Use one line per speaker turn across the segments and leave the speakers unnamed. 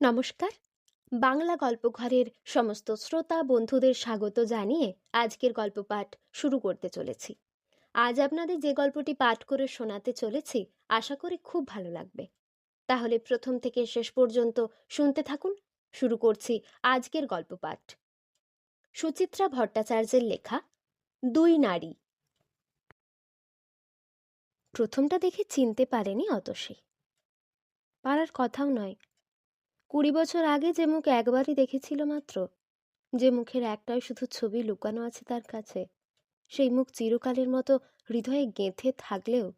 নমস্কার। বাংলা গল্পঘরের সমস্ত শ্রোতা বন্ধুদের স্বাগত জানিয়ে আজকের গল্প পাঠ শুরু করতে চলেছি। আজ আপনাদের যে গল্পটি পাঠ করে শোনাতে চলেছি, আশা করি খুব ভালো লাগবে। তাহলে প্রথম থেকে শেষ পর্যন্ত শুনতে থাকুন। শুরু করছি আজকের গল্প পাঠ। সুচিত্রা ভট্টাচার্যের লেখা, দুই নারী। প্রথমটা দেখে চিনতে পারেনি অতসী পারার কথাও নয়। কুড়ি বছর আগে যে মুখ একবারই দেখেছিল মাত্র, যে মুখের একটাই শুধু ছবি লুকানো আছে তার কাছে, সেই মুখ চিরকালের মতো হৃদয়ে গেঁথে থাকলেও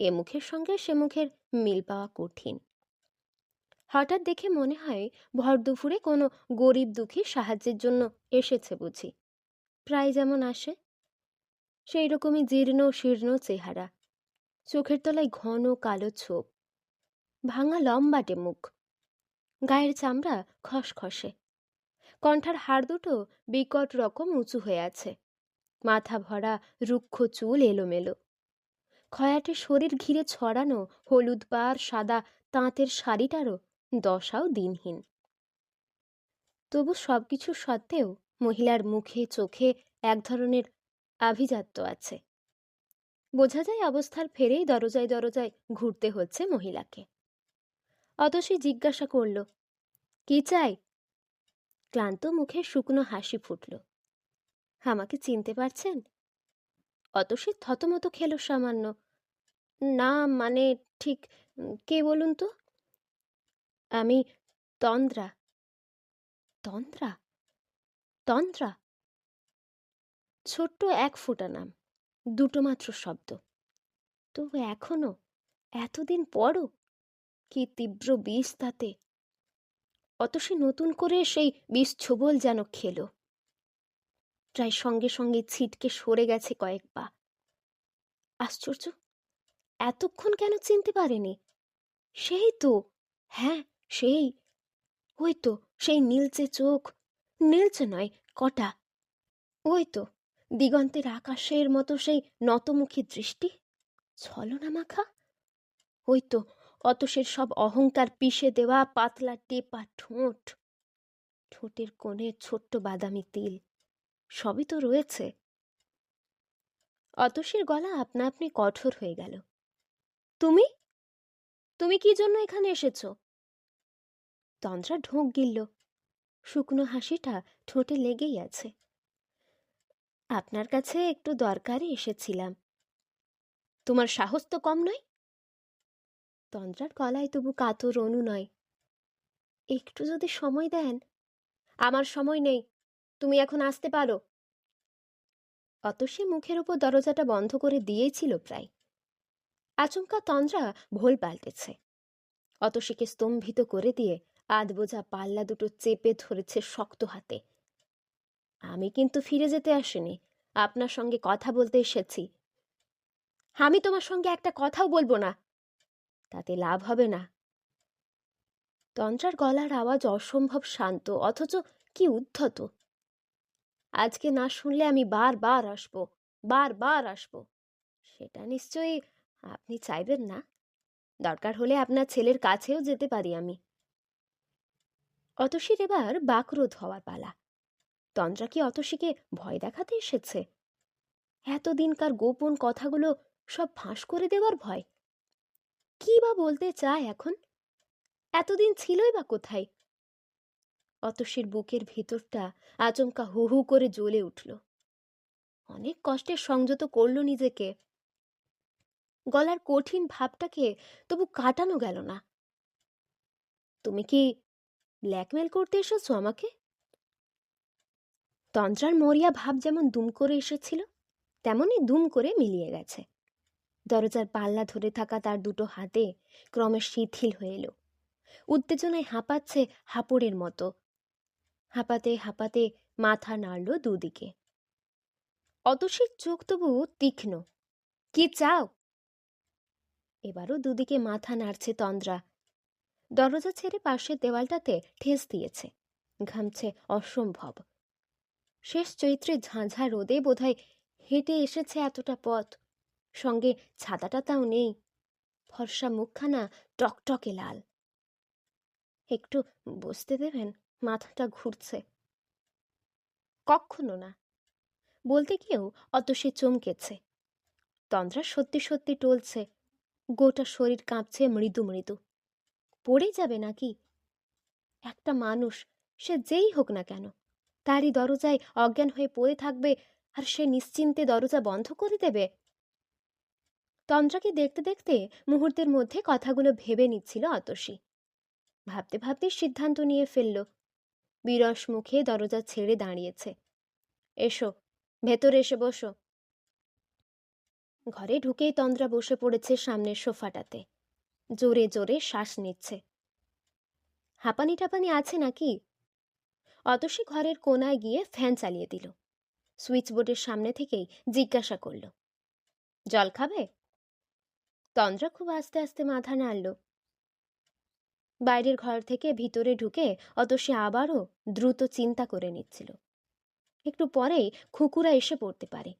এ মুখের সঙ্গে সে মুখের মিল পাওয়া কঠিন। হঠাৎ দেখে মনে হয় ভর দুপুরে কোনো গরিব দুঃখী সাহায্যের জন্য এসেছে বুঝি। প্রায় যেমন আসে, সেই রকমই জীর্ণ শীর্ণ চেহারা, চোখের তলায় ঘন কালো ছোপ, ভাঙা লম্বাটে মুখ গায়ের চামড়া খসখসে। কণ্ঠার হাড় দুটো বিকট রকম উঁচু হয়ে আছে। মাথা ভরা রুক্ষ চুল এলোমেলো। খয়াটে শরীর ঘিরে ছড়ানো হলুদ পার সাদা তাঁতের শাড়িটারও দশাও দিনহীন। তবু সব কিছু সত্ত্বেও মহিলার মুখে, চোখে এক ধরনের আভিজাত্য আছে। বোঝা যায় অবস্থার ফেরেই দরজায় দরজায় ঘুরতে হচ্ছে মহিলাকে। অতসী জিজ্ঞাসা করল, কি চাই? ক্লান্ত মুখে শুকনো হাসি ফুটল, আমাকে চিনতে পারছেন? অতসী থতমত খেল সামান্য, না মানে ঠিক, কে বলুন তো? আমি তন্দ্রা। তন্দ্রা? তন্দ্রা? ছোট্ট এক ফোঁটা নাম, দুটো মাত্র শব্দ। তবু এখনও? এতদিন পরও? কি তীব্র বিষ তাতে? অতসী নতুন করে সেই বিষ ছোবল যেন খেল। প্রায় সঙ্গে সঙ্গে ছিটকে সরে গেছে কয়েক পা। আশ্চর্য, এতক্ষণ কেন চিনতে পারেনি? সেই তো হ্যাঁ সেই। ওই তো, সেই নীলচে চোখ। নীলচে নয়, কটা। ওই তো, দিগন্তের আকাশের মতো সেই নতমুখী দৃষ্টি। ছলনা মাখা ওই তো অতসের সব অহংকার পিষে দেওয়া পাতলা টেপা ঠোঁট। ঠোঁটের কোণে ছোট্ট বাদামি তিল। সবই তো রয়েছে। অতসের গলা আপনা আপনি কঠোর হয়ে গেল। তুমি? তুমি কি জন্য এখানে এসেছ? তন্দ্রা ঢোক গিলল। শুকনো হাসিটা ঠোঁটে লেগেই আছে। আপনার কাছে একটু দরকারে এসেছিলাম। তোমার সাহস তো কম নয়? তন্দ্রার গলায় তবু কাতর অনুনয় একটু যদি সময় দেন। আমার সময় নেই। তুমি এখন আসতে পারো। অতসী মুখের ওপর দরজাটা বন্ধ করে দিয়েছিল প্রায়। আচমকা তন্দ্রা ভোল পাল্টেছে। অতসীকে স্তম্ভিত করে দিয়ে আধ বোঝা পাল্লা দুটো চেপে ধরেছে শক্ত হাতে। আমি কিন্তু ফিরে যেতে আসিনি। আপনার সঙ্গে কথা বলতে এসেছি। আমি তোমার সঙ্গে একটা কথাও বলব না। তাতে লাভ হবে না। তন্ত্রার গলার আওয়াজ অসম্ভব শান্ত, অথচ কি উদ্ধত। আজকে না শুনলে আমি বারবার আসব বারবার আসব। সেটা নিশ্চয়ই আপনি চাইবেন না। দরকার হলে আপনার ছেলের কাছেও যেতে পারি আমি। অতসীর এবার বাকরোধ হওয়ার পালা। তন্দ্রা কি অতসীকে ভয় দেখাতে এসেছে? এতদিনকার গোপন কথাগুলো সব ফাঁস করে দেওয়ার ভয়? কি বা বলতে চায় এখন? এতদিন ছিলই বা কোথায়? অতসীর বুকের ভিতরটা আচমকা হু হু করে জ্বলে উঠল। অনেক কষ্টে সংযত করল নিজেকে। গলার কঠিন ভাবটাকে তবু কাটানো গেল না। তুমি কি ব্ল্যাকমেল করতে এসেছ আমাকে? তন্ত্রার মরিয়া ভাব যেমন দুম করে এসেছিল, তেমনই দুম করে মিলিয়ে গেছে। দরজার পাল্লা ধরে থাকা তার দুটো হাতে ক্রমে শিথিল হয়ে এলো। উত্তেজনায় হাঁপাচ্ছে হাঁপড়ের মতো। হাঁপাতে হাঁপাতে মাথা নাড়ল দুদিকে। অতসীর চোখ তবু তীক্ষ্ণ। কি চাও? এবারও দুদিকে মাথা নাড়ছে তন্দ্রা। দরজা ছেড়ে পাশের দেওয়ালটাতে ঠেস দিয়েছে। ঘামছে অসম্ভব। শেষ চৈত্রে ঝাঁঝা রোদে বোধহয় হেঁটে এসেছে এতটা পথ। সঙ্গে ছাতাটাতাও নেই। ফর্সা মুখখানা টকটকে লাল। একটু বসতে দেবেন? মাথাটা ঘুরছে। কক্ষনো না। বলতে গিয়েও অত সে চমকেছে। তন্দ্রা সত্যি সত্যি টলছে। গোটা শরীর কাঁপছে মৃদু মৃদু। পড়ে যাবে নাকি? একটা মানুষ, সে যেই হোক না কেন, তারই দরজায় অজ্ঞান হয়ে পড়ে থাকবে আর সে নিশ্চিন্তে দরজা বন্ধ করে দেবে? তন্দ্রাকে দেখতে দেখতে মুহূর্তের মধ্যে কথাগুলো ভেবে নিচ্ছিল অতসী। ভাবতে ভাবতে সিদ্ধান্ত নিয়ে ফেলল। বিরস মুখে দরজা ছেড়ে দাঁড়িয়েছে। এসো, ভেতরে এসে বসো। ঘরে ঢুকেই তন্দ্রা বসে পড়েছে সামনের সোফাটাতে। জোরে জোরে শ্বাস নিচ্ছে। হাঁপানি টাপানি আছে নাকি? অতসী ঘরের কোনায় গিয়ে ফ্যান চালিয়ে দিল। সুইচ বোর্ডের সামনে থেকেই জিজ্ঞাসা করল, জল খাবে? তন্দ্রা খুব আস্তে আস্তে মাথা নাড়ল। বাইরের ঘর থেকে ভিতরে ঢুকে অত সে আবারও দ্রুত চিন্তা করে নিচ্ছিল। একটু পরেই খুকুরা এসে পড়তে পারে।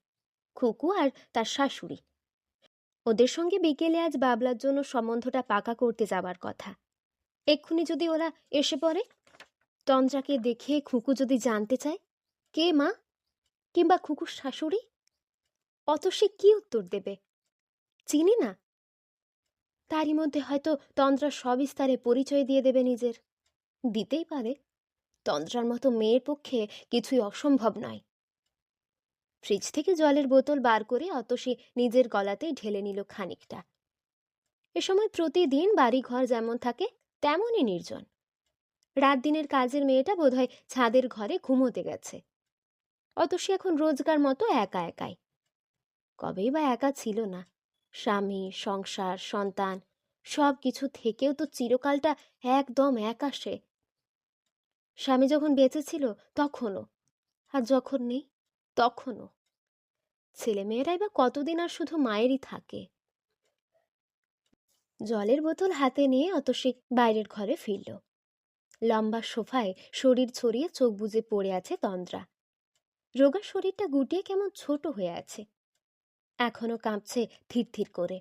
খুকু আর তার শাশুড়ি। ওদের সঙ্গে বিকেলে আজ বাবলার জন্য সম্বন্ধটা পাকা করতে যাবার কথা। এক্ষুনি যদি ওরা এসে পড়ে? তন্দ্রাকে দেখে খুকু যদি জানতে চায়, কে মা? কিংবা খুকুর শাশুড়ি? অত সে কি উত্তর দেবে? চিনি না। তারই মধ্যে হয়তো তন্দ্রা সবিস্তারে পরিচয় দিয়ে দেবে নিজের। দিতেই পারে। তন্দ্রার মতো মেয়ের পক্ষে কিছুই অসম্ভব নয়। ফ্রিজ থেকে জলের বোতল বার করে অতসী নিজের গলাতেই ঢেলে নিল খানিকটা। এ সময় প্রতিদিন বাড়িঘর যেমন থাকে, তেমনই নির্জন। রাত দিনের কাজের মেয়েটা বোধহয় ছাদের ঘরে ঘুমোতে গেছে। অতসী এখন রোজগার মতো একা একাই। কবেই বা একা ছিল না। স্বামী, সংসার, সন্তান সব কিছু থেকেও তো চিরকালটা একদম একা সে স্বামী যখন বেঁচে ছিল তখনও, আর যখন নেই তখনও। ছেলেমেয়েরাই বা কতদিন আর শুধু মায়েরই থাকে। জলের বোতল হাতে নিয়ে অতসী বাইরের ঘরে ফিরল। লম্বা সোফায় শরীর ছড়িয়ে চোখ বুজে পড়ে আছে তন্দ্রা। রোগা শরীরটা গুটিয়ে কেমন ছোট হয়ে আছে। এখনও কাঁপছে থির করে।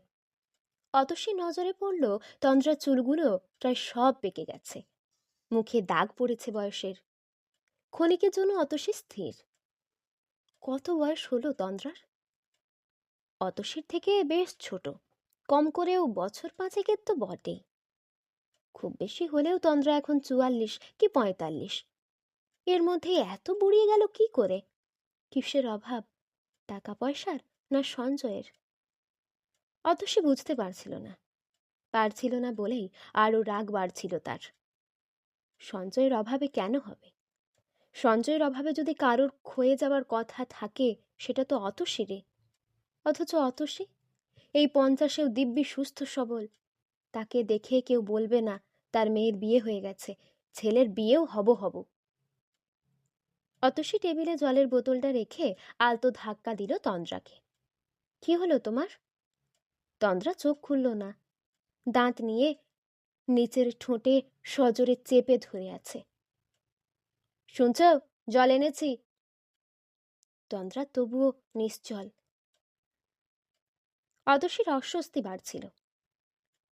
অতসী নজরে পড়ল তন্দ্রার চুলগুলো প্রায় সব পেকে গেছে। মুখে দাগ পড়েছে বয়সের। ক্ষণিকের জন্য অতসী স্থির। কত বয়স হলো তন্দ্রার? অতসীর থেকে বেশ ছোট। কম করেও বছর পাঁচেকের তো বটেই খুব বেশি হলেও তন্দ্রা এখন চুয়াল্লিশ কি পঁয়তাল্লিশ। এর মধ্যে এত বুড়িয়ে গেল কি করে? কিসের অভাব? টাকা পয়সার? না সঞ্চয়ের অত সে বুঝতে পারছিল না। পারছিল না বলেই আরও রাগ বাড়ছিল তার। সঞ্চয়ের অভাবে কেন হবে? সঞ্চয়ের অভাবে যদি কারোর ক্ষয়ে যাওয়ার কথা থাকে, সেটা তো অতসীরে অথচ অতসী? এই পঞ্চাশেও দিব্যি সুস্থ সবল। তাকে দেখে কেউ বলবে না, তার মেয়ের বিয়ে হয়ে গেছে, ছেলের বিয়েও হব হব। অতসী টেবিলে জলের বোতলটা রেখে আলতো ধাক্কা দিল তন্দ্রাকে। কি হলো তোমার? তন্দ্রা চোখ খুলল না। দাঁত নিয়ে নিচের ঠোঁটে সজোরে চেপে ধরে আছে। শুনছ? জল এনেছি। তন্দ্রা তবুও নিশ্চল। অদর্শীর অস্বস্তি বাড়ছিল।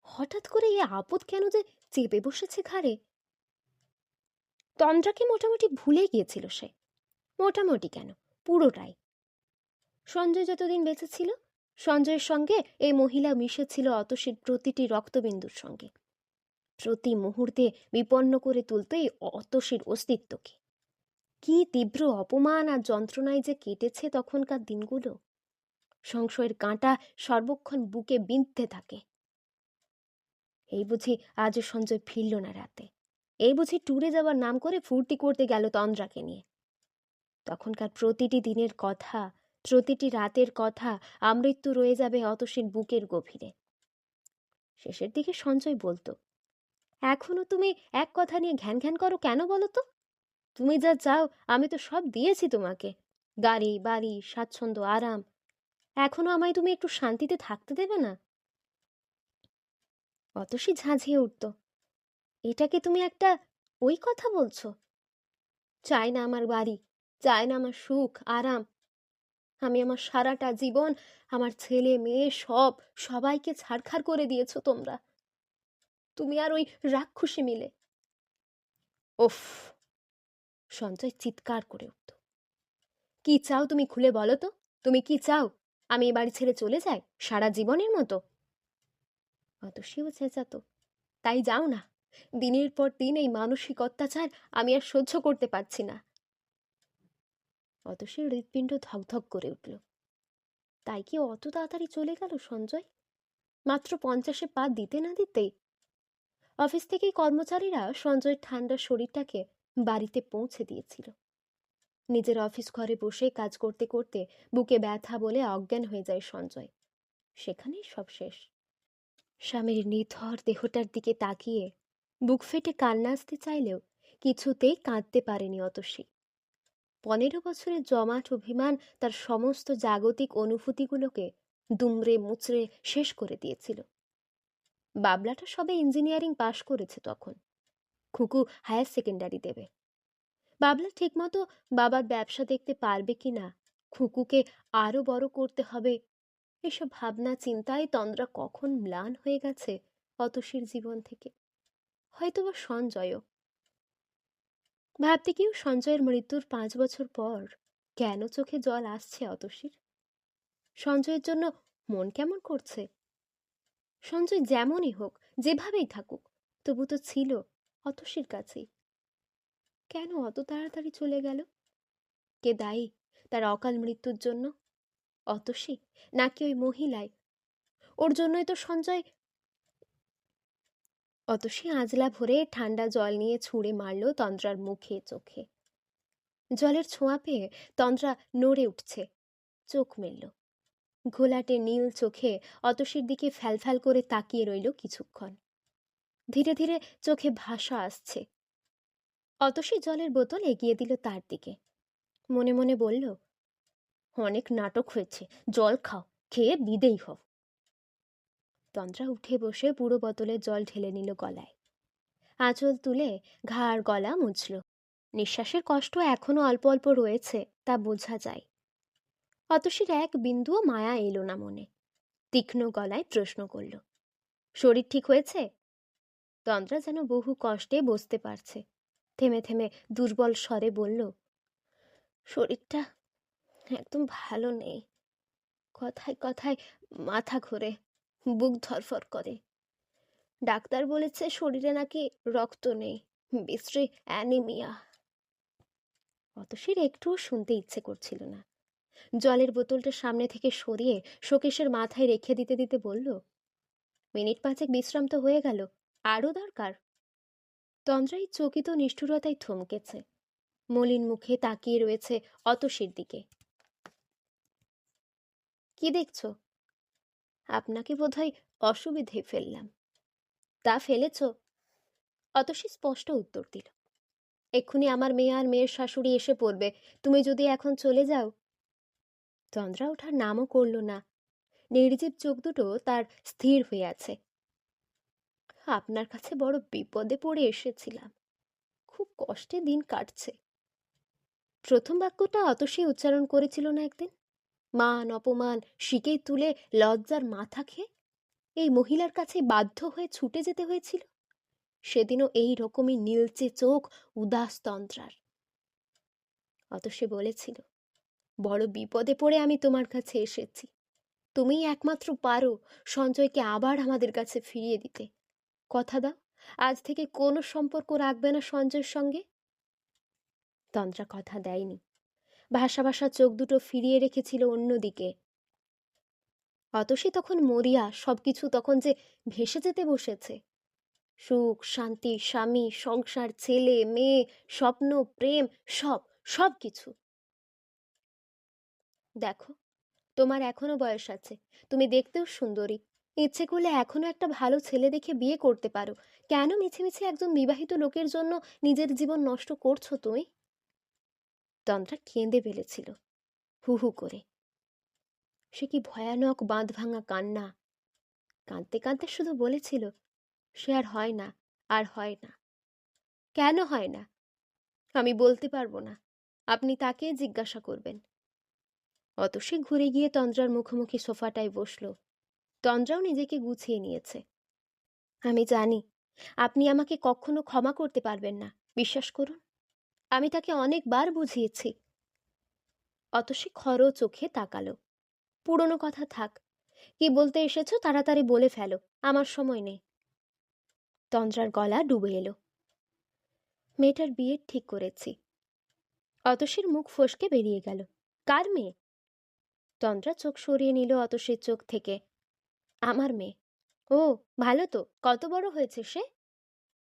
হঠাৎ করে এই আপদ কেন যে চেপে বসেছে ঘাড়ে? তন্দ্রাকে মোটামুটি ভুলে গিয়েছিল সে। মোটামুটি কেন? পুরোটাই। সঞ্জয় যতদিন বেঁচে ছিল, সঞ্জয়ের সঙ্গে এই মহিলা মিশেছিল অতসীর প্রতিটি রক্তবিন্দুর সঙ্গে। প্রতি মুহূর্তে বিপন্ন করে তুলতেই অতসীর অস্তিত্বকে। কি তীব্র অপমান আর যন্ত্রণায় যে কেটেছে তখনকার দিনগুলো। সংশয়ের কাঁটা সর্বক্ষণ বুকে বিঁধতে থাকে। এই বুঝি আজও সঞ্জয় ফিরল না রাতে। এই বুঝি ট্যুরে যাওয়ার নাম করে ফুর্তি করতে গেল তন্দ্রাকে নিয়ে। তখনকার প্রতিটি দিনের কথা প্রতিটি রাতের কথা আমৃত্যু রয়ে যাবে অতসীর বুকের গভীরে। শেষের দিকে সঞ্জয় বলতো, এখনও তুমি এক কথা নিয়ে ঘ্যান ঘ্যান করো কেন বলো তো? তুমি যা চাও আমি তো সব দিয়েছি তোমাকে। গাড়ি, বাড়ি, স্বাচ্ছন্দ্য, আরাম। এখনও আমায় তুমি একটু শান্তিতে থাকতে দেবে না? অতসী ঝাঁঝিয়ে উঠত এটাকে তুমি একটা ওই কথা বলছো? চাই না আমার বাড়ি, চাই না আমার সুখ, আরাম আমি আমার সারাটা জীবন, আমার ছেলে, মেয়ে সব সবাইকে ছাড়খাড় করে দিয়েছ তোমরা। তুমি আর ওই রাক্ষসী মিলে। ওফ সঞ্জয় চিৎকার করে উঠত কি চাও তুমি খুলে বলো তো? তুমি কি চাও? আমি এ বাড়ি ছেড়ে চলে যাই? সারা জীবনের মতো? অতসীও চেঁচাত তাই যাও না। দিনের পর দিন এই মানসিক অত্যাচার আমি আর সহ্য করতে পারছি না। অতসীর হৃৎপিণ্ড ধকধক করে উঠল। তাই কি অত তাড়াতাড়ি চলে গেল সঞ্জয়? মাত্র পঞ্চাশে পা দিতে না দিতেই অফিস থেকেই কর্মচারীরা সঞ্জয়ের ঠান্ডা শরীরটাকে বাড়িতে পৌঁছে দিয়েছিল। নিজের অফিস ঘরে বসে কাজ করতে করতে বুকে ব্যথা বলে অজ্ঞান হয়ে যায় সঞ্জয়। সেখানেই সব শেষ। স্বামীর নিথর দেহটার দিকে তাকিয়ে বুক ফেটে কান্না আসতে চাইলেও কিছুতেই কাঁদতে পারেনি অতসী। পনেরো বছরের জমাট অভিমান তার সমস্ত জাগতিক অনুভূতিগুলোকে দুমড়ে মুচড়ে শেষ করে দিয়েছিল। বাবলাটা সবে ইঞ্জিনিয়ারিং পাশ করেছে তখন। খুকু হায়ার সেকেন্ডারি দেবে। বাবলা ঠিকমতো বাবার ব্যবসা দেখতে পারবে কি না, খুকুকে আরও বড় করতে হবে, এসব ভাবনা চিন্তায় তন্দ্রা কখন ম্লান হয়ে গেছে অতসীর জীবন থেকে। হয়তোবা সঞ্জয়ও ভাবতে কেউ সঞ্জয়ের মৃত্যুর পাঁচ বছর পর কেন চোখে জল আসছে অতসীর? সঞ্জয়ের জন্য মন কেমন করছে? সঞ্জয় যেমনই হোক, যেভাবেই থাকুক, তবু তো ছিল অতসীর কাছেই। কেন অত তাড়াতাড়ি চলে গেল? কে দায়ী তার অকাল মৃত্যুর জন্য? অতসী নাকি ওই মহিলায় ওর জন্যই তো সঞ্জয় অতসী আজলা ভরে ঠান্ডা জল নিয়ে ছুঁড়ে মারল তন্দ্রার মুখে চোখে। জলের ছোঁয়া পেয়ে তন্দ্রা নড়ে উঠছে, চোখ মেলল। ঘোলাটে নীল চোখে অতসীর দিকে ফ্যালফ্যাল করে তাকিয়ে রইল কিছুক্ষণ। ধীরে ধীরে চোখে ভাষা আসছে। অতসী জলের বোতল এগিয়ে দিল তার দিকে। মনে মনে বলল, অনেক নাটক হয়েছে, জল খাও, খেয়ে বিদেই হও। তন্দ্রা উঠে বসে পুরো বোতলে জল ঢেলে নিল গলায়। আঁচল তুলে ঘাড় গলা মুছল। নিঃশ্বাসের কষ্ট এখনও অল্প অল্প রয়েছে, তা বোঝা যায়। অতসীর এক বিন্দুও মায়া এলো না মনে। তীক্ষ্ণ গলায় প্রশ্ন করল, শরীর ঠিক হয়েছে? তন্দ্রা যেন বহু কষ্টে বসতে পারছে। থেমে থেমে দুর্বল স্বরে বলল, শরীরটা একদম ভালো নেই। কথায় কথায় মাথা ঘোরে। বুক ধরফর করে। ডাক্তার বলেছে শরীরে নাকি রক্ত নেই। বিশ্রী অ্যানিমিয়া। অতসীর একটুও শুনতে ইচ্ছে করছিল না। জলের বোতলটা সামনে থেকে সরিয়ে শোকেশের মাথায় রেখে দিতে দিতে বলল, মিনিট পাঁচেক বিশ্রাম তো হয়ে গেল আরও দরকার? তন্দ্রাই চকিত নিষ্ঠুরতায় থমকেছে। মলিন মুখে তাকিয়ে রয়েছে অতসীর দিকে। কি দেখছ? আপনাকে বোধহয় অসুবিধে ফেললাম। তা ফেলেছ? অতসী স্পষ্ট উত্তর দিল। এক্ষুনি আমার মেয়ে আর মেয়ের শাশুড়ি এসে পড়বে। তুমি যদি এখন চলে যাও। চন্দ্রা ওঠার নামও করল না। নির্জীব চোখ দুটো তার স্থির হয়ে আছে। আপনার কাছে বড় বিপদে পড়ে এসেছিলাম। খুব কষ্টে দিন কাটছে। প্রথম বাক্যটা অতসী উচ্চারণ করেছিল না একদিন। মান অপমান, শিকে তুলে লজ্জার মাথা খেয়ে এই মহিলার কাছে বাধ্য হয়ে ছুটে যেতে হয়েছিল। সেদিনও এই রকমই নীলচে চোখ উদাস তন্ত্রার। অত সে বলেছিল, বড় বিপদে পড়ে আমি তোমার কাছে এসেছি। তুমিই একমাত্র পারো সঞ্জয়কে আবার আমাদের কাছে ফিরিয়ে দিতে। কথা দাও, আজ থেকে কোনো সম্পর্ক রাখবে না সঞ্জয়ের সঙ্গে? তন্ত্রা কথা দেয়নি। ভাষা ভাষা চোখ দুটো ফিরিয়ে রেখেছিল অন্যদিকে। অতসী তখন মরিয়া, সবকিছু তখন যে ভেসে যেতে বসেছে। সুখ, শান্তি, স্বামী, সংসার, ছেলে, মেয়ে, স্বপ্ন, প্রেম, সব সব কিছু দেখো, তোমার এখনও বয়স আছে, তুমি দেখতেও সুন্দরী। ইচ্ছে করলে এখনও একটা ভালো ছেলে দেখে বিয়ে করতে পারো। কেন মিছে মিছে একজন বিবাহিত লোকের জন্য নিজের জীবন নষ্ট করছ তুমি? তন্ত্রা কেঁদে ফেলেছিল। হু হু করে। সে কি ভয়ানক বাঁধ ভাঙা কান্না? কাঁদতে কাঁদতে শুধু বলেছিল, সে আর হয় না, আর হয় না। কেন হয় না? আমি বলতে পারব না। আপনি তাকে জিজ্ঞাসা করবেন। অত সে ঘুরে গিয়ে তন্দ্রার মুখোমুখি সোফাটায় বসল। তন্দ্রাও নিজেকে গুছিয়ে নিয়েছে। আমি জানি, আপনি আমাকে কখনো ক্ষমা করতে পারবেন না, বিশ্বাস করুন। আমি তাকে অনেকবার বুঝিয়েছি। অতসী খর চোখে তাকালো। পুরনো কথা থাক। কি বলতে এসেছ তাড়াতাড়ি বলে ফেলো। আমার সময় নেই। তন্দ্রার গলা ডুবে এলো। মেয়েটার বিয়ে ঠিক করেছি। অতসীর মুখ ফসকে বেরিয়ে গেল। কার মেয়ে? তন্দ্রা চোখ সরিয়ে নিল অতসীর চোখ থেকে। আমার মেয়ে। ও, ভালো তো। কত বড় হয়েছে সে?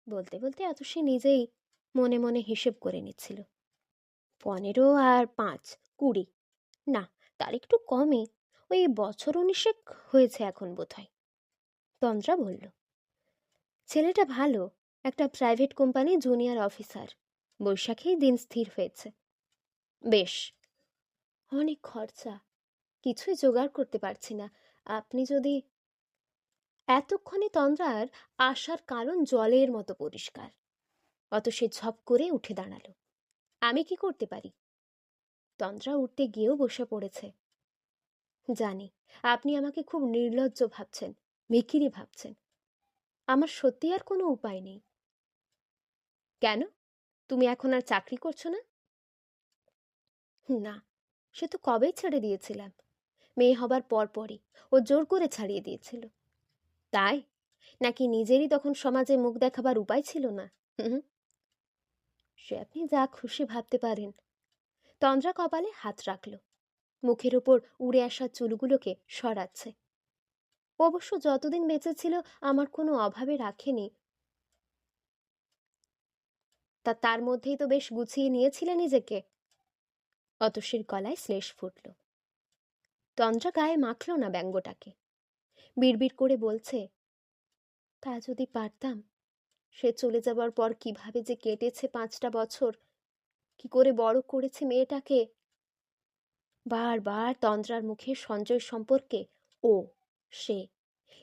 বলতে বলতে অতসী নিজেই মনে মনে হিসেব করে নিচ্ছিল। পনেরো আর পাঁচ, কুড়ি। না, তার একটু কমই। ওই বছর উনিশেক হয়েছে এখন বোধহয়। তন্দ্রা বলল, ছেলেটা ভালো, একটা প্রাইভেট কোম্পানি জুনিয়র অফিসার। বৈশাখেই দিন স্থির হয়েছে। বেশ, অনেক খরচা, কিছুই জোগাড় করতে পারছি না। আপনি যদি এতক্ষণে তন্দ্রার আসার কারণ জলের মতো পরিষ্কার। অত সে ঝপ করে উঠে দাঁড়াল। আমি কি করতে পারি? তন্দ্রা উঠতে গিয়েও বসে পড়েছে। জানি, আপনি আমাকে খুব নির্লজ্জ ভাবছেন ভিখিরি ভাবছেন। আমার সত্যি আর কোনো উপায় নেই। কেন? তুমি এখন আর চাকরি করছ না? না, সে তো কবেই ছেড়ে দিয়েছিলাম। মেয়ে হবার পরপরই ও জোর করে ছাড়িয়ে দিয়েছিল। তাই? নাকি নিজেরই তখন সমাজে মুখ দেখাবার উপায় ছিল না? হুম। সে আপনি যা খুশি ভাবতে পারেন। তন্দ্রা কপালে হাত রাখল। মুখের ওপর উড়ে আসা চুলগুলোকে সরাচ্ছে। অবশ্য যতদিন বেঁচে ছিল, আমার কোনো অভাবে রাখেনি। তা তার মধ্যেই তো বেশ গুছিয়ে নিয়েছিলে নিজেকে। অতসীর গলায় শ্লেষ ফুটল। তন্দ্রা গায়ে মাখল না ব্যঙ্গটাকে। বিড়বিড় করে বলছে, তা যদি পারতাম সে চলে যাবার পর কীভাবে যে কেটেছে পাঁচটা বছর? কি করে বড় করেছে মেয়েটাকে? বারবার তন্দ্রার মুখে সঞ্জয় সম্পর্কে ও, সে,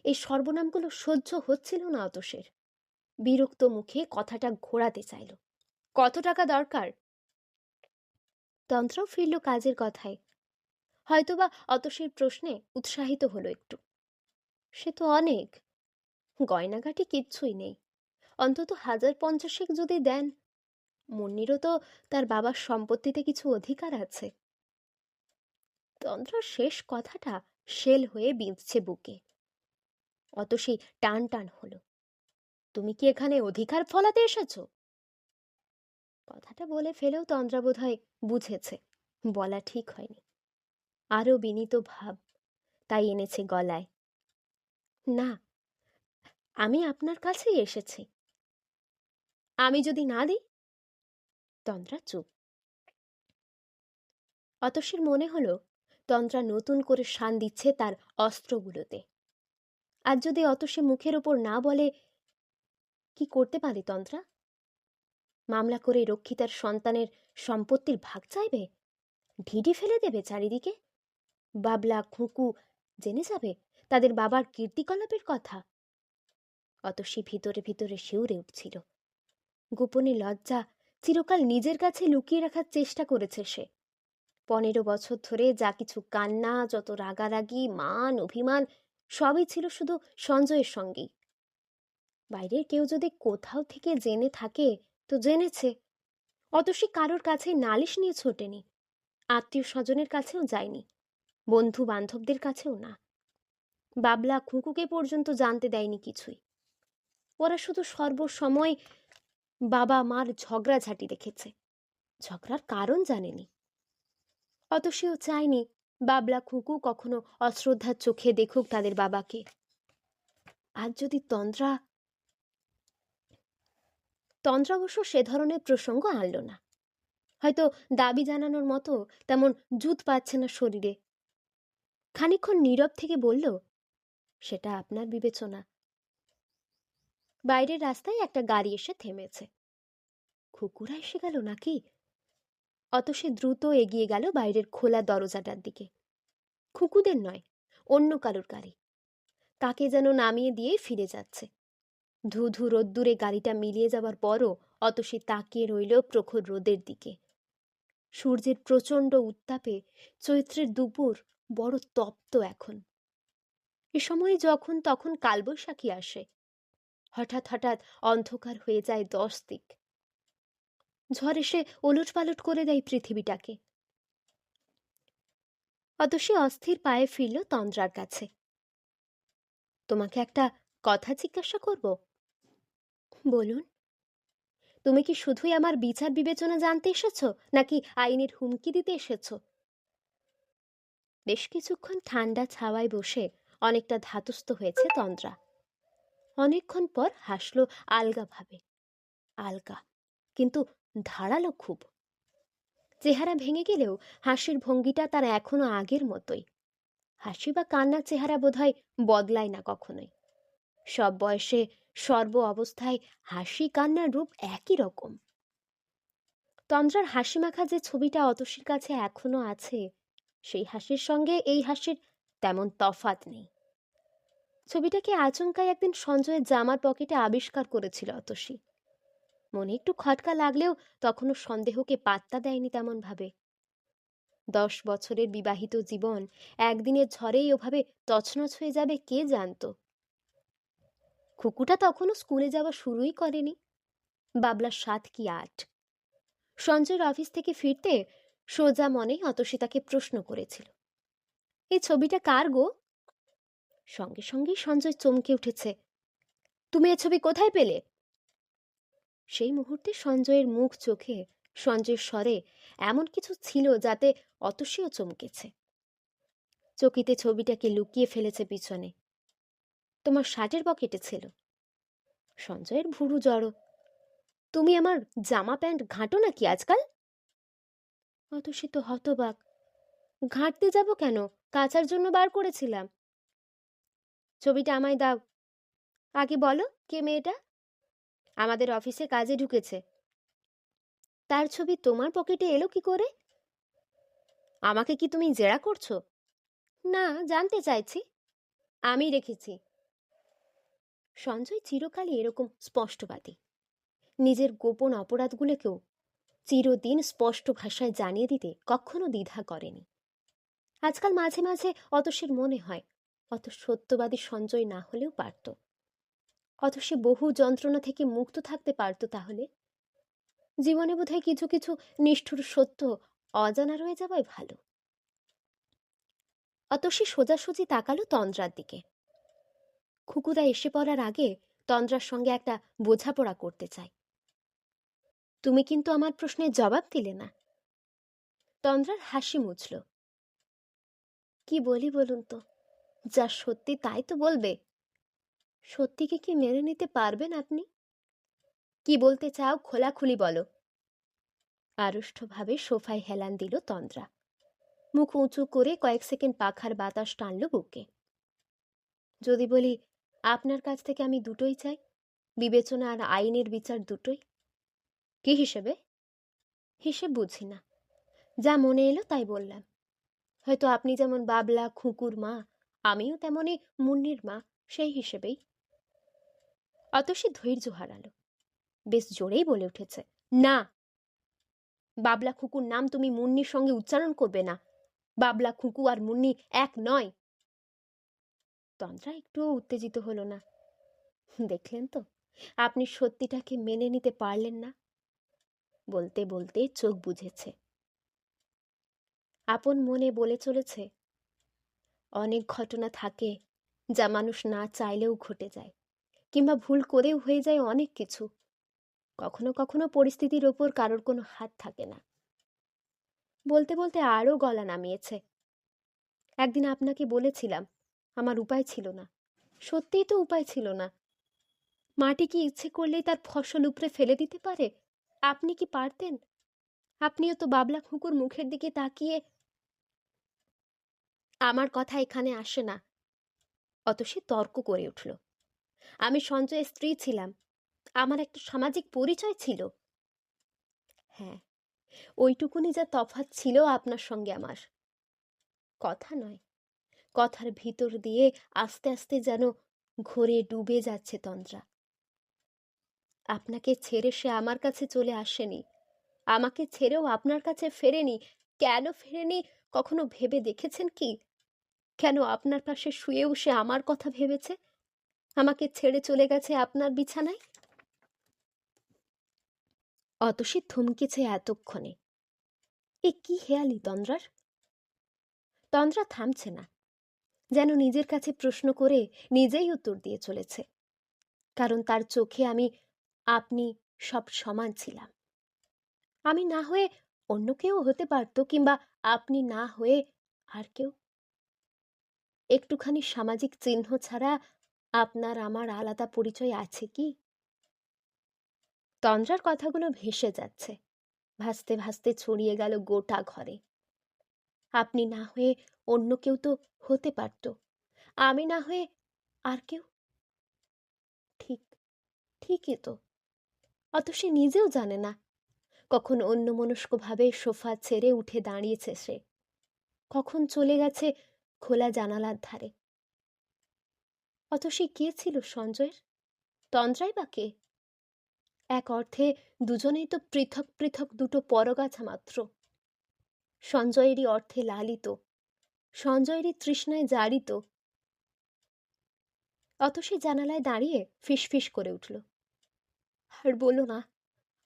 এই সর্বনামগুলো সহ্য হচ্ছিল না অতসের। বিরক্ত মুখে কথাটা ঘোরাতে চাইল। কত টাকা দরকার? তন্ত্রও ফিরল কাজের কথায়। হয়তোবা অতসের প্রশ্নে উৎসাহিত হলো একটু। সে তো অনেক। গয়নাগাটি কিচ্ছুই নেই। অন্তত হাজার পঞ্চাশেক যদি দেন। মুন্নিরও তো তার বাবার সম্পত্তিতে কিছু অধিকার আছে। তন্ত্র শেষ কথাটা শেল হয়ে বিঁধছে বুকে। অত সেই টান টান হলো। তুমি কি এখানে অধিকার ফলাতে এসেছ? কথাটা বলে ফেলেও তন্দ্রা বোধ হয় বুঝেছে। বলা ঠিক হয়নি। আরও বিনীত ভাব তাই এনেছে গলায়। না, আমি আপনার কাছেই এসেছি। আমি যদি না দিই? তন্দ্রা চুপ। অতসীর মনে হলো, তন্দ্রা নতুন করে শান দিচ্ছে তার অস্ত্রগুলোতে। আর যদি অতসী মুখের ওপর না বলে, কি করতে পারে তন্ত্রা মামলা করে রক্ষিতার সন্তানের সম্পত্তির ভাগ চাইবে? ঢিডি ফেলে দেবে চারিদিকে? বাবলা খুঁকু জেনে যাবে তাদের বাবার কীর্তিকলাপের কথা। অতসী ভিতরে ভিতরে শিউরে উঠছিল। গোপনে লজ্জা চিরকাল নিজের কাছে লুকিয়ে রাখার চেষ্টা করেছে সে। পনেরো বছর ধরে যা কিছু কান্না, যত রাগারাগি, মান, অভিমান, সবই ছিল শুধু সঞ্জয়ের সঙ্গেই। বাইরের কেউ যদি কোথাও থেকে জেনে থাকে, তো জেনেছে। অত সে কারোর কাছে নালিশ নিয়ে ছোটেনি। আত্মীয় স্বজনের কাছেও যায়নি। বন্ধু বান্ধবদের কাছেও না। বাবলা খুকুকে পর্যন্ত জানতে দেয়নি কিছুই। ওরা শুধু সর্বসময় বাবা মার ঝগড়াঝাটি দেখেছে। ঝগড়ার কারণ জানেনি। অত সেও চায়নি বাবলা খুকু কখনো অশ্রদ্ধার চোখে দেখুক তাদের বাবাকে। আজ যদি তন্দ্রা তন্দ্রা অবশ্য সে ধরনের প্রসঙ্গ আনল না। হয়তো দাবি জানানোর মতো তেমন জুত পাচ্ছে না শরীরে। খানিক্ষণ নীরব থেকে বলল, সেটা আপনার বিবেচনা। বাইরের রাস্তায় একটা গাড়ি এসে থেমেছে। কুকুরা এসে গেল নাকি? অত সে দ্রুত এগিয়ে গেল বাইরের খোলা দরজাটার দিকে। খুকুদের নয়, অন্য কারোর গাড়ি। তাকে যেন নামিয়ে দিয়ে ফিরে যাচ্ছে। ধু ধু রোদ্দুরে গাড়িটা মিলিয়ে যাবার পরও অত সে তাকিয়ে রইল প্রখর রোদের দিকে। সূর্যের প্রচণ্ড উত্তাপে চৈত্রের দুপুর বড় তপ্ত এখন। এ সময় যখন তখন কালবৈশাখী আসে। হঠাৎ হঠাৎ অন্ধকার হয়ে যায় দশ দিক। ঝড় এসে ওলট পালট করে দেয় পৃথিবীটাকে। অতসী অস্থির পায়ে ফিরল তন্দ্রার কাছে। তোমাকে একটা কথা জিজ্ঞাসা করব? বলুন। তুমি কি শুধুই আমার বিচার বিবেচনা জানতে এসেছ, নাকি আইনের হুমকি দিতে এসেছ? বেশ কিছুক্ষণ ঠান্ডা ছাওয়ায় বসে অনেকটা ধাতস্থ হয়েছে তন্দ্রা। অনেকক্ষণ পর হাসলো আলগাভাবে আলগা, কিন্তু ধারালো খুব। চেহারা ভেঙে গেলেও হাসির ভঙ্গিটা তার এখনও আগের মতোই। হাসি বা কান্নার চেহারা বোধহয় বদলায় না কখনোই। সব বয়সে সর্ব অবস্থায় হাসি কান্নার রূপ একই রকম। তন্দ্রার হাসি মাখা যে ছবিটা অতসীর কাছে এখনও আছে, সেই হাসির সঙ্গে এই হাসির তেমন তফাত নেই। ছবিটাকে আচমকায় একদিন সঞ্জয়ের জামার পকেটে আবিষ্কার করেছিল অতসী। মনে একটু খটকা লাগলেও তখনও সন্দেহকে পাত্তা দেয়নি তেমন ভাবে দশ বছরের বিবাহিত জীবন একদিনের ঝড়েই ওভাবে তছনছ হয়ে যাবে কে জানতো? খুকুটা তখনও স্কুলে যাওয়া শুরুই করেনি। বাবলার সাত কি আট। সঞ্জয়ের অফিস থেকে ফিরতে সোজা মনে অতসী তাকে প্রশ্ন করেছিল। এই ছবিটা কার গো? সঙ্গে সঙ্গেই সঞ্জয় চমকে উঠেছে। তুমি এ ছবি কোথায় পেলে? সেই মুহূর্তে সঞ্জয়ের মুখ, চোখে সঞ্জয়ের স্বরে এমন কিছু ছিল যাতে অতসীও চমকেছে। চকিতে ছবিটাকে লুকিয়ে ফেলেছে পিছনে। তোমার শার্টের পকেটে ছিল। সঞ্জয়ের ভুরু জড়ো। তুমি আমার জামা প্যান্ট ঘাঁটো নাকি আজকাল? অতসী তো হতবাক। ঘাঁটতে যাব কেন? কাচার জন্য বার করেছিলাম। ছবিটা আমায় দাও। আগে বলো, কে মেয়েটা? আমাদের অফিসে কাজে ঢুকেছে। তার ছবি তোমার পকেটে এলো কি করে? আমাকে কি তুমি জেরা করছ? না, জানতে চাইছি। আমি রেখেছি। সঞ্জয় চিরকালই এরকম স্পষ্টবাদী। নিজের গোপন অপরাধগুলোকেও চিরদিন স্পষ্ট ভাষায় জানিয়ে দিতে কখনো দ্বিধা করেনি। আজকাল মাঝে মাঝে অতসীর মনে হয় অত সত্যবাদী সঞ্জয় না হলেও পারত। অত সে বহু যন্ত্রণা থেকে মুক্ত থাকতে পারত তাহলে? জীবনে বোধহয় কিছু কিছু নিষ্ঠুর সত্য অজানা রয়ে যাওয়াই ভালো। অতসী সোজাসুজি তাকালো তন্দ্রার দিকে। খুকুদা এসে পড়ার আগে তন্দ্রার সঙ্গে একটা বোঝাপড়া করতে চাই তুমি কিন্তু আমার প্রশ্নের জবাব দিলে না? তন্দ্রার হাসি মুছল। কি বলি বলুন তো? যা সত্যি তাই তো বলবে। সত্যিকে কি মেনে নিতে পারবেন আপনি? কি বলতে চাও খোলাখুলি বলো। আড়ষ্টভাবে সোফায় হেলান দিল তন্দ্রা। মুখ উঁচু করে কয়েক সেকেন্ড পাখার বাতাস টানল বুকে। যদি বলি, আপনার কাছ থেকে আমি দুটোই চাই, বিবেচনা আর আইনের বিচার দুটোই। কি হিসেবে? হিসেব বুঝি না। যা মনে এলো তাই বললাম। হয়তো আপনি যেমন বাবলা, খুকুর মা আমিও তেমনই মুন্নির মা, সেই হিসেবেই। অতসী ধৈর্য হারালো। বেশ জোরেই বলে উঠেছে, না। বাবলা খুকুর নাম তুমি মুন্নির সঙ্গে উচ্চারণ করবে না। বাবলা খুকু আর মুন্নি এক নয়। তন্দ্রা একটুও উত্তেজিত হলো না। দেখলেন তো, আপনি সত্যিটাকে মেনে নিতে পারলেন না? বলতে বলতে চোখ বুঝেছে আপন মনে বলে চলেছে অনেক ঘটনা থাকে যা মানুষ না চাইলেও ঘটে যায় কিংবা ভুল করেও হয়ে যায় অনেক কিছু। কখনো কখনো পরিস্থিতির ওপর কারোর কোনো হাত থাকে না। বলতে বলতে আরও গলা নামিয়েছে। একদিন আপনাকে বলেছিলাম, আমার উপায় ছিল না। সত্যিই তো উপায় ছিল না। মাটি কি ইচ্ছে করলেই তার ফসল উপরে ফেলে দিতে পারে? আপনি কি পারতেন? আপনিও তো বাবলা খুকুর মুখের দিকে তাকিয়ে আমার কথা এখানে আসে না। অত সে তর্ক করে উঠল। আমি সঞ্জয়ের স্ত্রী ছিলাম। আমার একটা সামাজিক পরিচয় ছিল। হ্যাঁ ওইটুকুনি যা তফাৎ ছিল আপনার সঙ্গে আমার। কথা নয়। কথার ভিতর দিয়ে আস্তে আস্তে যেন ঘোরে ডুবে যাচ্ছে তন্দ্রা। আপনাকে ছেড়ে সে আমার কাছে চলে আসেনি। আমাকে ছেড়েও আপনার কাছে ফেরেনি। কেন ফেরেনি? কখনো ভেবে দেখেছেন কি? কেন আপনার পাশে শুয়েও সে আমার কথা ভেবেছে? আমাকে ছেড়ে চলে গেছে আপনার বিছানায়? অতসী থমকেছে এতক্ষণে। এ কি হেয়ালি তন্দ্রার? তন্দ্রা থামছে না, যেন নিজের কাছে প্রশ্ন করে নিজেই উত্তর দিয়ে চলেছে। কারণ তার চোখে আমি, আপনি সব সমান ছিলাম। আমি না হয়ে অন্য কেউ হতে পারত কিংবা আপনি না হয়ে আর কেউ একটুখানি সামাজিক চিহ্ন ছাড়া আপনার আমার আলাদা পরিচয় আছে কি? তন্দ্রার কথাগুলো ভেসে যাচ্ছে। ভাসতে ভাসতে ছড়িয়ে গেল গোটা ঘরে। আপনি না হয়ে অন্য কেউ তো হতে পারত। আমি না হয়ে আর কেউ? ঠিক, ঠিকই তো। অত সে নিজেও জানে না। কখন অন্যমনস্কভাবে সোফা ছেড়ে উঠে দাঁড়িয়েছে সে। কখন চলে গেছে খোলা জানালার ধারে। অত সে কে ছিল সঞ্জয়ের? তন্দ্রাই বা কে? এক অর্থে দুজনেই তো পৃথক পৃথক দুটো পরগাছা মাত্র। সঞ্জয়েরই অর্থে লালিত, সঞ্জয়েরই তৃষ্ণায় জারিত। অত সে জানালায় দাঁড়িয়ে ফিসফিস করে উঠল। আর বলো না,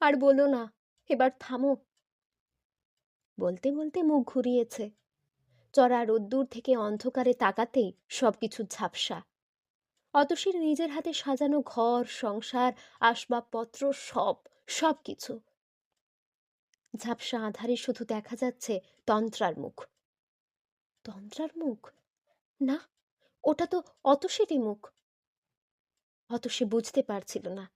আর বলো না, এবার থামো। বলতে বলতে মুখ ঘুরিয়েছে। চড়া রোদ্দুর থেকে অন্ধকারে তাকাতেই সবকিছু ঝাপসা। অতসীর নিজের হাতে সাজানো ঘর, সংসার, আসবাবপত্র, সব সব কিছু ঝাপসা আধারে শুধু দেখা যাচ্ছে তন্ত্রার মুখ। তন্ত্রার মুখ? না, ওটা তো অতসীরই মুখ। অত সে বুঝতে পারছিল না।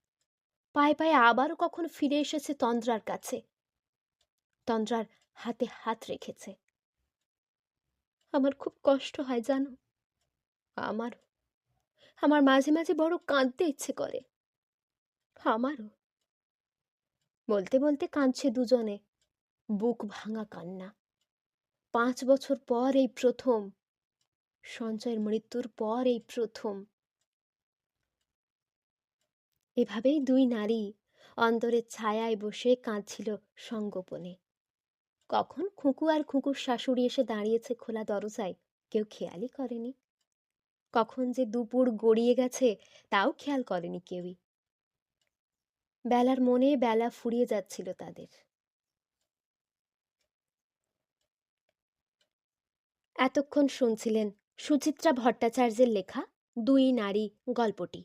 পায়ে পায়ে আবারও কখন ফিরে এসেছে তন্দ্রার কাছে। তন্দ্রার হাতে হাত রেখেছে। আমার খুব কষ্ট হয়, জানো। আমারও আমার মাঝে মাঝে বড় কাঁদতে ইচ্ছে করে। আমারও। বলতে বলতে কাঁদছে দুজনে। বুক ভাঙা কান্না। পাঁচ বছর পর এই প্রথম। সঞ্চয়ের মৃত্যুর পর এই প্রথম। এভাবেই দুই নারী অন্তরের ছায়ায় বসে কাঁদছিল সঙ্গোপনে কখন খুঁকু আর খুঁকুর শাশুড়ি এসে দাঁড়িয়েছে খোলা দরজায়, কেউ খেয়ালই করেনি। কখন যে দুপুর গড়িয়ে গেছে, তাও খেয়াল করেনি কেউই। বেলার মনে বেলা ফুরিয়ে যাচ্ছিল তাদের। এতক্ষণ শুনছিলেন সুচিত্রা ভট্টাচার্যের লেখা, দুই নারী গল্পটি।